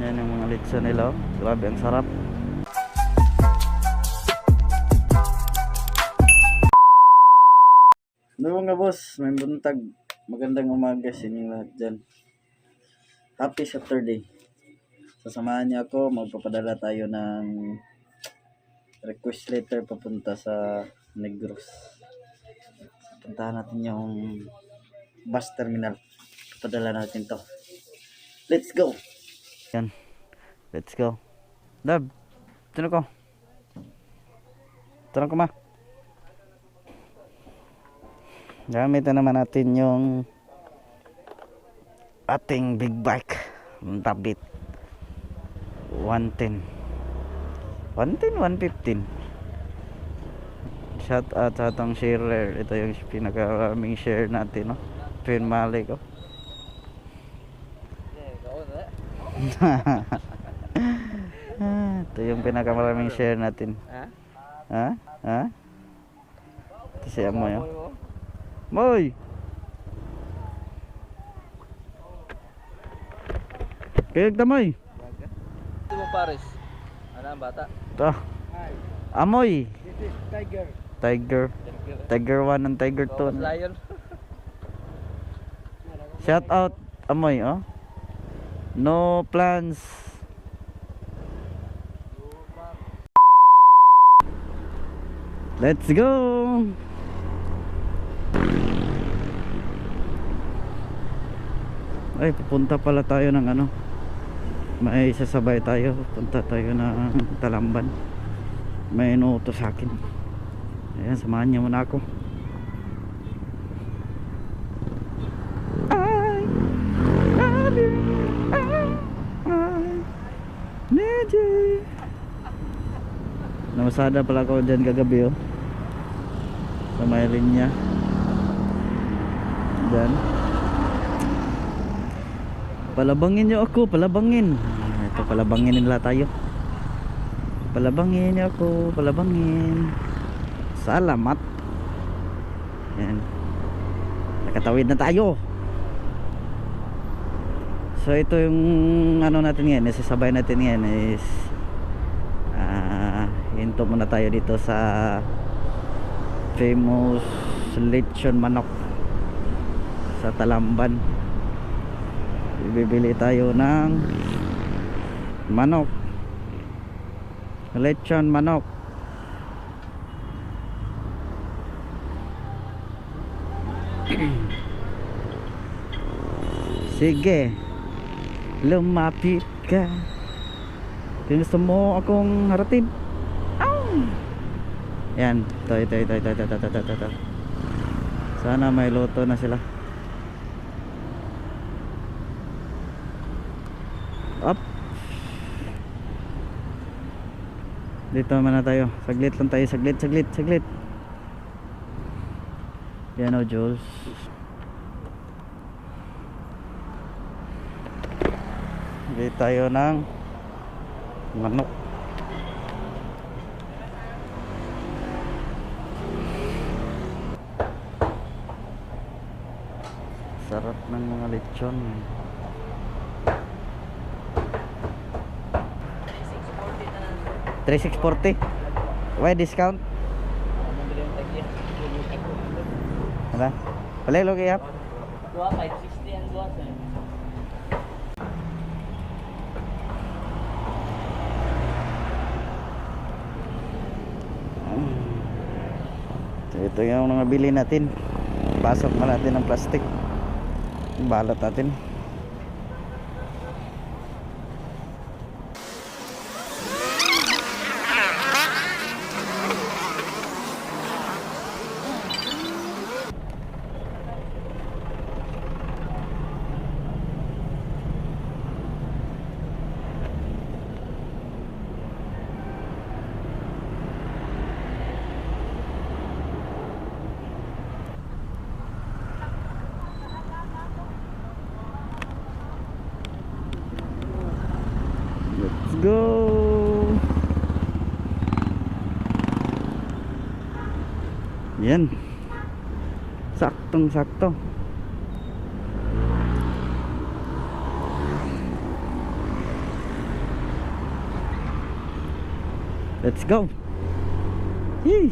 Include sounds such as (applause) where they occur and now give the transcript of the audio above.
Yan yung mga litsa nila. Grabe, ang sarap. No mga boss, may buntag. Magandang umaga sa inyong lahat dyan. Happy Saturday. Sasamahan niyo ako, magpapadala tayo ng request letter papunta sa Negros. Puntahan natin yung bus terminal. Padala natin to. Let's go! Yan. Let's go. Dab, tino ko. Tino ko ma. Gamitan naman natin yung ating big bike. Tabit. 110. 110, 115. Shout out sa atong sharer. Ito yung pinakaraming share natin, no? Twin Malik, oh. (laughs) Ito yung pinakamaraming share natin. Ha? Ha? Ha? Ito si Amoy, oh. Moy! Kayag tamoy. Ito mo pares. Ano ang bata? Ito. Amoy. This is tiger. Tiger. Tiger 1 and Tiger 2. Focus lion. Shout out Amoy, oh. No plans. Let's go. Ay, pupunta pala tayo ng ano. May sasabay tayo. Punta tayo ng Talamban. May inuuto sa akin. Ayan, samahan niyo muna ako. Namasada pala ako dyan kagabi oh. Sa may linya. Dyan. Palabangin niyo ako, palabangin. Ito, palabangin nila tayo. Palabangin niyo ako, palabangin. Salamat. Yan. Nakatawid na tayo. So ito yung ano natin ngayon, isasabay natin ngayon is hinto muna tayo dito sa famous lechon manok sa Talamban. Bibili tayo ng manok. Lechon manok. (clears throat) Sige. Lumapit ka. Kung gusto mo akong haratin. Ow! Yan. Ito, ito, ito, ito, ito, ito, ito, ito, ito. Sana may loto na sila. Up. Dito naman na tayo. Saglit lang tayo. Saglit, saglit, saglit. Yan o, Jules. Bili tayo ng manok. sarap ng mga lechon Three forty. Why discount? Ada? Boleh lo kaya? Dua five sixty and dua seven. Ito yung nabili natin. Pasok na natin ang plastic balat natin. go. Yan. Saktong sakto. Let's go. Yee.